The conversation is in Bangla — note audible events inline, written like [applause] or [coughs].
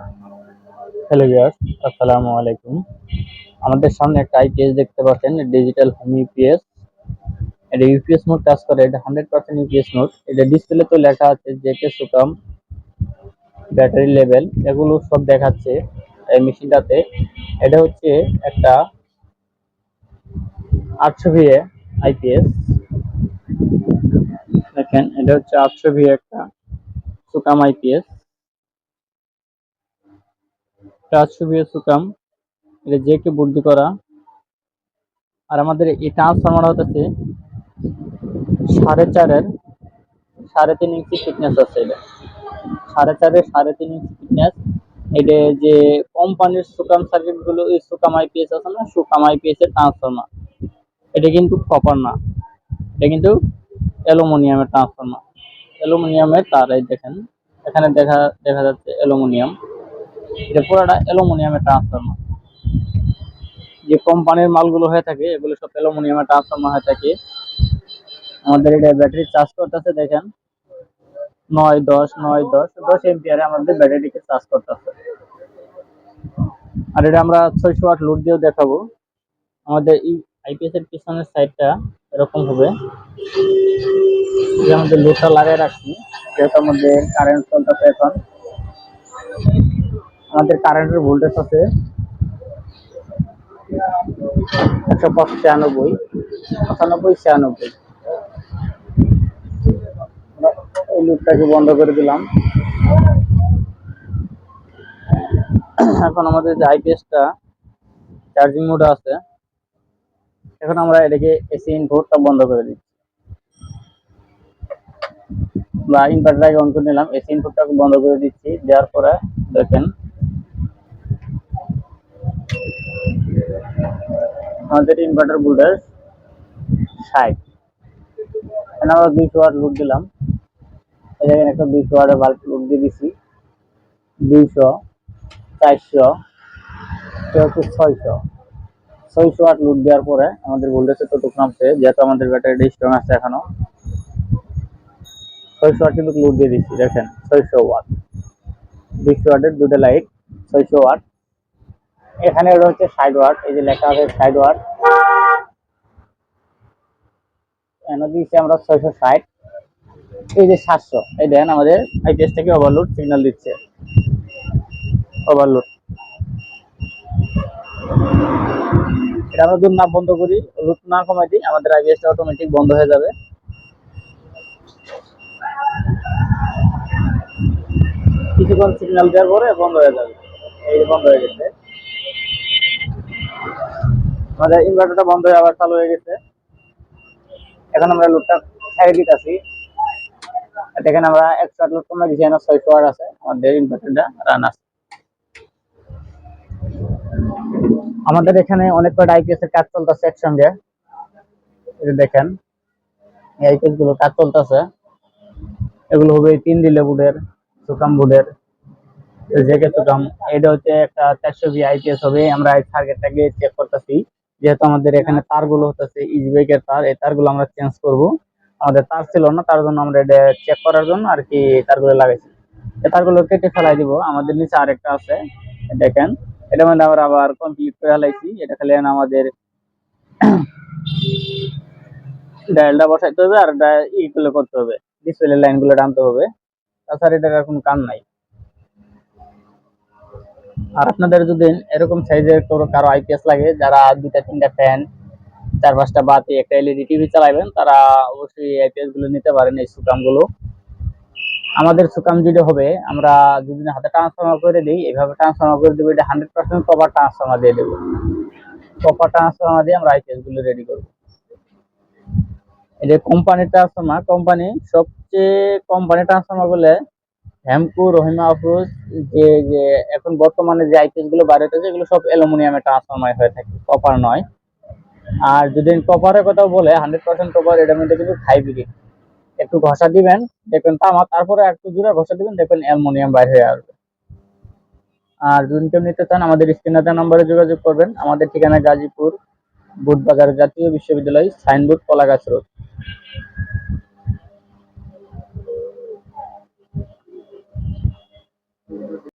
হ্যালো ভিউয়ার্স আসসালামু আলাইকুম। আমাদের সামনে একটা আইপিএস দেখতে পাচ্ছেন ডিজিটাল হোম ইউপিএস এটা ইউপিএস মোড কাজ করে, এটা হান্ড্রেড পার্সেন্ট ইউপিএস মোড এটা ডিসপ্লে তো লেখা আছে জেকে সুকাম ব্যাটারি লেভেল এগুলো সব দেখাচ্ছে এই মেশিনটাতে এটা হচ্ছে একটা আটশো ভিএ আইপিএস দেখেন, এটা হচ্ছে আটশো ভিএ একটা সুকাম আইপিএস চারশো বিয়ে সুকাম, এটা যে কে বুদ্ধি করা। আর আমাদের এই ট্রান্সফরমার হতেছে সাড়ে চারের সাড়ে তিন ইঞ্চি ফিটনেস আছে এটা। সাড়ে চারের সাড়ে তিন ইঞ্চি ফিটনেস এটা যে কোম্পানির সুকাম সার্কিটগুলো ওই সুকাম আইপিএস আছে না, সুকাম আইপিএস এর ট্রান্সফরমার এটা কিন্তু কপার না। এটা কিন্তু অ্যালুমিনিয়ামের ট্রান্সফরমার অ্যালুমিনিয়ামের তার এই দেখেন, এখানে দেখা দেখা যাচ্ছে অ্যালুমিনিয়াম। এটা পুরোটা অ্যালুমিনিয়ামের ট্রান্সফরমার যে কোম্পানির মালগুলো হয়ে থাকে, এগুলো সব অ্যালুমিনিয়ামের ট্রান্সফরমার হয়ে থাকে। আমাদের এটা ব্যাটারি চার্জ করতেছে, দেখেন। নয় দশ নয় দশ দশ এমপিয়ারে আমাদের ব্যাটারিকে চার্জ করতেছে। আর এটা আমরা ছয়শো আট লোড দিয়েও দেখাবো। আমাদের এই আইপিএস এর পিছনের সাইডটা এরকম হবে। যে আমাদের লোডটা লাগিয়ে রাখছি। যেহেতু আমাদের কারেন্ট চলতেছে এখন। আমাদের কারেন্টের ভোল্টেজ আছে একশো পঁচানব্বই পঁচানব্বই, ছিয়ানব্বই। এই লুপটাকে বন্ধ করে দিলাম। এখন আমাদের যে আইপিএসটা চার্জিং মোড আছে, এখন আমরা এটাকে এসি ইনপুটটা বন্ধ করে দিচ্ছি। বা ইনভার্টারটাকে অন করে নিলাম এসি ইনপুটটাকে বন্ধ করে দিচ্ছি, দেওয়ার পরে দেখেন আমাদের ইনভার্টার ভোল্টেজ ষাট। এখানে আমরা দুইশো ওয়াট লোড দিলাম। জায়গায় একটা দুইশো ওয়াটের বাল্ব লোড দিয়ে দিছি। দুইশো, চারশো হচ্ছে ছয়শো। ছয়শো ওয়াট লোড দেওয়ার পরে আমাদের ভোল্টেজ ততটুকু নামছে যেহেতু আমাদের ব্যাটারি স্ট্রং আছে এখনও। ছয়শো ওয়াট কিন্তু লোড দিয়ে দিচ্ছি দেখেন, ছয়শো ওয়াট দুইশো ওয়াটের দুটো লাইট ছয়শো ওয়াট এখানে এটা হচ্ছে ষাট ওয়াট এই যে লেখা আছে সাইড ওয়াট এখানে দিচ্ছি আমরা ছয়শো ষাট। এই যে সাতশো, এই দেন আমাদের আইপিএস থেকে ওভারলোড সিগন্যাল দিচ্ছে। ওভারলোড এটা আমরা দুধ না বন্ধ করি রুট না কমাই দিই, আমাদের আইপিএসটা অটোমেটিক বন্ধ হয়ে যাবে। কিছুক্ষণ সিগন্যাল দেওয়ার পরে বন্ধ হয়ে যাবে। এই বন্ধ হয়ে গেছে। আমাদের ইনভার্টারটা বন্ধ হয়ে আবার চালু হয়ে গেছে। এখন আমরা লোডটা ছেড়ে দিতেছি। দেখেন আমরা একশো আট লোড কমে দিচ্ছি এখানে ছয়শো ওয়াট আছে। আমাদের ইনভার্টারটা রান আছে। আমাদের এখানে অনেক কয়টা আইপিএস এর কাজ চলতেছে একসঙ্গে। দেখেন, এই আইপিএসগুলো কাজ চলতেছে। এগুলো হবে তিন দিলে বুডের সুকাম বোর্ডের জেকে সুকাম, এটা হচ্ছে একটা চারশো ভি আইপিএস হবে। আমরা টার্গেটটাকে চেক করতেছি। যেহেতু আমাদের এখানে তারগুলো হতেছে ইজবেকের তার, এই তারগুলো আমরা চেঞ্জ করব। আমাদের তার ছিল না, তার জন্য আমরা এটা চেক করার জন্য আর কি তারগুলো লাগাইছি। এই তারগুলো কেটে ফেলাই দিব, আমাদের নিচে আরেকটা আছে দেখেন। এটা মানে আমরা আবার কমপ্লিট করে ফেলাইছি, এটা খালি আমাদের [coughs] ডায়ালটা বসাইতে হবে আর ইগুলো করতে হবে। ডিসপ্লে লাইনগুলো টানতে হবে। তাছাড়া এটার কোনো কাম নাই। আর আপনাদের যদি এরকম সাইজের কারও আইপিএস লাগে, যারা দুইটা, তিনটা ফ্যান চার পাঁচটা বাতি, একটা এলইডি টিভি চালাবেন তারা অবশ্যই আইপিএসগুলো নিতে পারেন, এই সুকামগুলো। আমাদের সুকাম যেটা হবে, আমরা যদি হাতে ট্রান্সফার্মার করে দিই এইভাবে ট্রান্সফর্মার করে দেবো, এটা হান্ড্রেড পার্সেন্ট কপার ট্রান্সফার্মার দিয়ে দেবো। কপার ট্রান্সফার্মার দিয়ে আমরা আইপিএসগুলো রেডি করব। এটা কোম্পানির ট্রান্সফর্মার কোম্পানি সবচেয়ে কোম্পানি ট্রান্সফর্মার বলে হ্যামকু রহিমা আফরোজ যে যে, এখন বর্তমানে যে আইপিএসগুলো বাইরে হচ্ছে এগুলো সব অ্যালুমিনিয়ামের ট্রান্সফার্মার হয়ে থাকে কপার নয়। আর যদি কপারের কথা বলে হান্ড্রেড পার্সেন্ট কপার এটার মধ্যে কিন্তু হাইব্রিড একটু ঘষা দিবেন, দেখবেন তামা তারপরে একটু দূরে ঘষা দিবেন, দেখবেন অ্যালুমিনিয়াম বাইরে হয়ে আসবে। আর যদি কেউ নিতে চান, আমাদের স্ক্রিনার নাম্বারে যোগাযোগ করবেন। আমাদের ঠিকানা গাজীপুর বুধবাজার জাতীয় বিশ্ববিদ্যালয়, সাইনবোর্ড, কলাগাছ রোড।